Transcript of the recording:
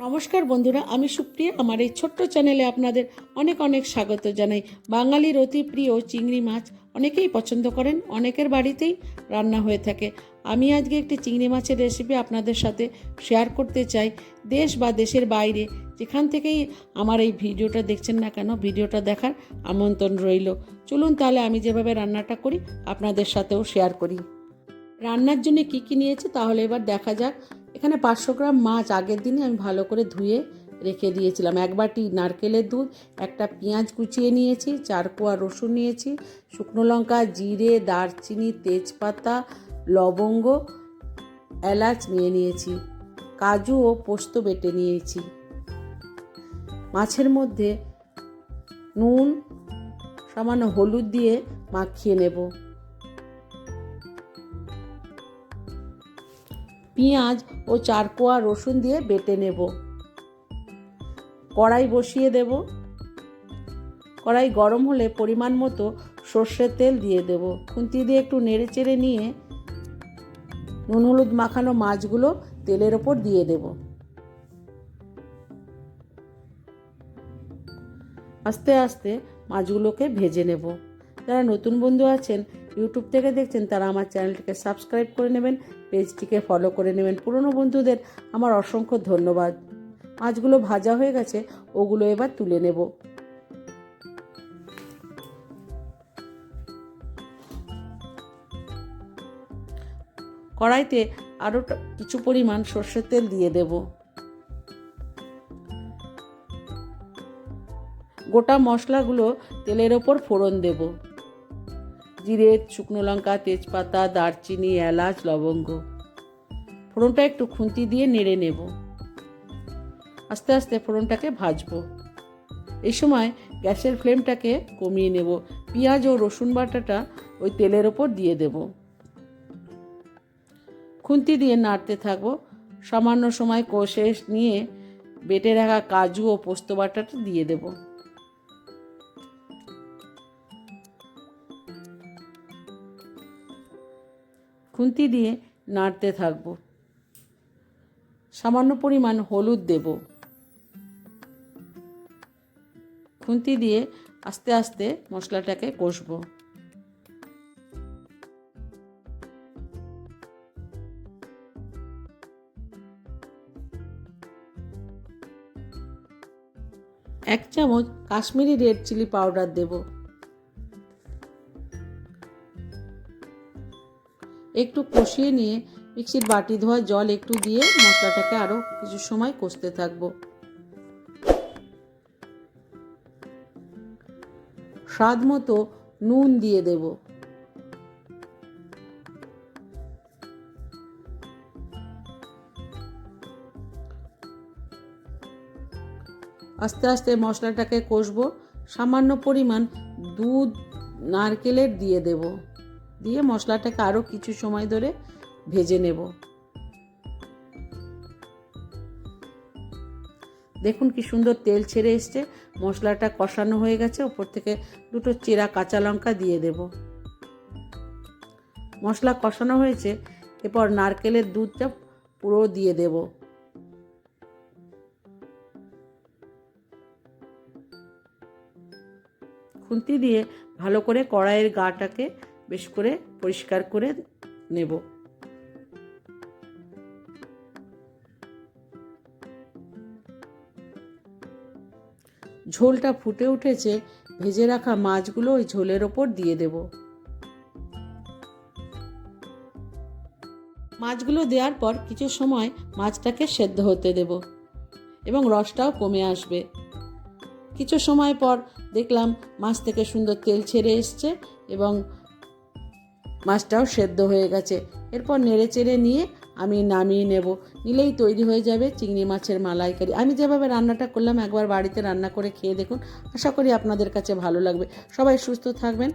নমস্কার বন্ধুরা, আমি সুপ্রিয়া। আমার এই ছোট্ট চ্যানেলে আপনাদের অনেক অনেক স্বাগত জানাই। বাঙালির অতি প্রিয় চিংড়ি মাছ অনেকেই পছন্দ করেন, অনেকের বাড়িতেই রান্না হয়ে থাকে। আমি আজকে একটি চিংড়ি মাছের রেসিপি আপনাদের সাথে শেয়ার করতে চাই। দেশ বা দেশের বাইরে যেখান থেকেই আমার এই ভিডিওটা দেখছেন না কেন, ভিডিওটা দেখার আমন্ত্রণ রইল। চলুন তাহলে আমি যেভাবে রান্নাটা করি, আপনাদের সাথেও শেয়ার করি। রান্নার জন্য কি কি নিয়েছি, তাহলে এবার দেখা যাক এখানে পাঁচশো গ্রাম মাছ আগের দিনই আমি ভালো করে ধুয়ে রেখে দিয়েছিলাম। এক বাটি নারকেলের দুধ, একটা পেঁয়াজ কুচিয়ে নিয়েছি, চার কোয়া রসুন নিয়েছি, শুকনো লঙ্কা, জিরে, দারচিনি, তেজপাতা, লবঙ্গ, এলাচ নিয়ে নিয়েছি, কাজু ও পোস্ত বেটে নিয়েছি। মাছের মধ্যে নুন, সামান্য হলুদ দিয়ে মাখিয়ে নেব। পেঁয়াজ ও চার কোয়া রসুন দিয়ে বেটে নেব। কড়াই বসিয়ে দেব। কড়াই গরম হলে পরিমাণ মতো সর্ষের তেল দিয়ে দেব। খুন্তি দিয়ে একটু নেড়ে চেড়ে নিয়ে নুন হলুদ মাখানো মাছগুলো তেলের ওপর দিয়ে দেব। আস্তে আস্তে মাছগুলোকে ভেজে নেব। যারা নতুন বন্ধু আছেন ইউটিউব থেকে দেখছেন, তারা আমার চ্যানেলটিকে সাবস্ক্রাইব করে নেবেন পেজটিকে ফলো করে নেবেন। পুরনো বন্ধুদের আমার অসংখ্য ধন্যবাদ। মাছগুলো ভাজা হয়ে গেছে, ওগুলো এবার তুলে নেব। কড়াইতে আরও কিছু পরিমাণ সর্ষের তেল দিয়ে দেব। গোটা মশলাগুলো তেলের ওপর ফোড়ন দেব। জিরে শুকনো লঙ্কা, তেজপাতা, দারচিনি, এলাচ, লবঙ্গ। ফোড়নটা একটু খুন্তি দিয়ে নেড়ে নেব। আস্তে আস্তে ফোড়নটাকে ভাজবো। এই সময় গ্যাসের ফ্লেমটাকে কমিয়ে নেব। পেঁয়াজ ও রসুন বাটাটা ওই তেলের ওপর দিয়ে দেব। খুন্তি দিয়ে নাড়তে থাকব। সামান্য সময় কষে নিয়ে বেটে রাখা কাজু ও পোস্ত বাটাটা দিয়ে দেবো। খুন্তি দিয়ে নাড়তে থাকব। সামান্য পরিমাণ হলুদ দেব। খুন্তি দিয়ে আস্তে আস্তে মশলাটাকে কষবো। এক চামচ কাশ্মীরি রেড চিলি পাউডার দেবো। একটু কষিয়ে নিয়ে মিক্সির বাটি ধোয়া জল একটু দিয়ে মশলাটাকে আরও কিছু সময় কষতে থাকব। স্বাদ মতো নুন দিয়ে দেব। আস্তে আস্তে মশলাটাকে কষবো। সামান্য পরিমাণ দুধ, নারকেলের দিয়ে দেবো। দিয়ে মশলাটাকে আরও কিছু সময় ধরে ভেজে নেব। দেখুন কি সুন্দর তেল ছেড়ে এসছে, মশলাটা কষানো হয়ে গেছে ওপর থেকে দুটো চেরা কাঁচা লঙ্কা দিয়ে দেব। মশলা কষানো হয়েছে, এরপর নারকেলের দুধটা পুরো দিয়ে দেব। খুন্তি দিয়ে ভালো করে কড়াইয়ের গাটাকে বেশ করে পরিষ্কার করে নেব। ঝোলটা ফুটে উঠেছে, ভেজে রাখা মাছগুলো ওই ঝোলের ওপর দিয়ে দেব। মাছগুলো দেওয়ার পর কিছু সময় মাছটাকে সেদ্ধ হতে দেব এবং রসটাও কমে আসবে। কিছু সময় পর দেখলাম মাছ থেকে সুন্দর তেল ছেড়ে এসছে এবং মাছটাও সেদ্ধ হয়ে গেছে। এরপর নেড়ে চেড়ে নিয়ে আমি নামিয়ে নেব। নিলেই তৈরি হয়ে যাবে চিংড়ি মাছের মালাইকারি। আমি যেভাবে রান্নাটা করলাম, একবার বাড়িতে রান্না করে খেয়ে দেখুন। আশা করি আপনাদের কাছে ভালো লাগবে। সবাই সুস্থ থাকবেন